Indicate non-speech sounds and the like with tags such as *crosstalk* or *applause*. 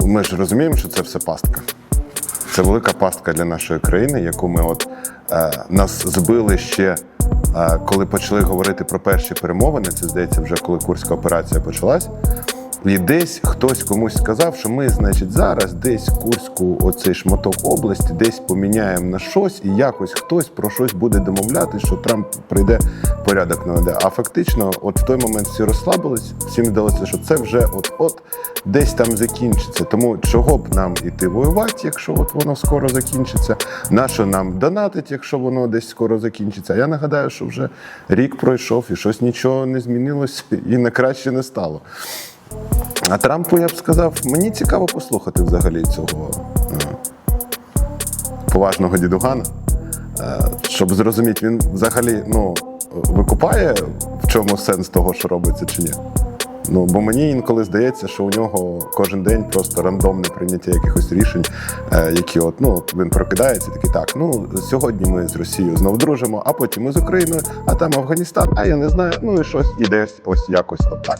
ми ж розуміємо, що це все пастка. Це велика пастка для нашої країни, яку ми от е, нас збили ще, е, коли почали говорити про перші перемовини. Це здається, вже коли курська операція почалась. І десь хтось комусь сказав, що ми, значить, зараз десь Курську, оцей шматок області, десь поміняємо на щось, і якось хтось про щось буде домовляти, що Трамп прийде порядок наведе. А фактично, от в той момент всі розслабились, всім здалося, що це вже от-от десь там закінчиться. Тому чого б нам іти воювати, якщо от воно скоро закінчиться? Нащо нам донатить, якщо воно десь скоро закінчиться? Я нагадаю, що вже рік пройшов і щось нічого не змінилось *laughs* і на краще не стало. А Трампу я б сказав, мені цікаво послухати взагалі цього е, поважного дідугана, е, щоб зрозуміти, він взагалі ну, викупає, в чому сенс того, що робиться, чи ні. Ну, бо мені інколи здається, що у нього кожен день просто рандомне прийняття якихось рішень, е, які от ну він прокидається, такий так. Ну сьогодні ми з Росією знов дружимо, а потім ми з Україною, а там Афганістан, а я не знаю. Ну і щось іде ось якось отак.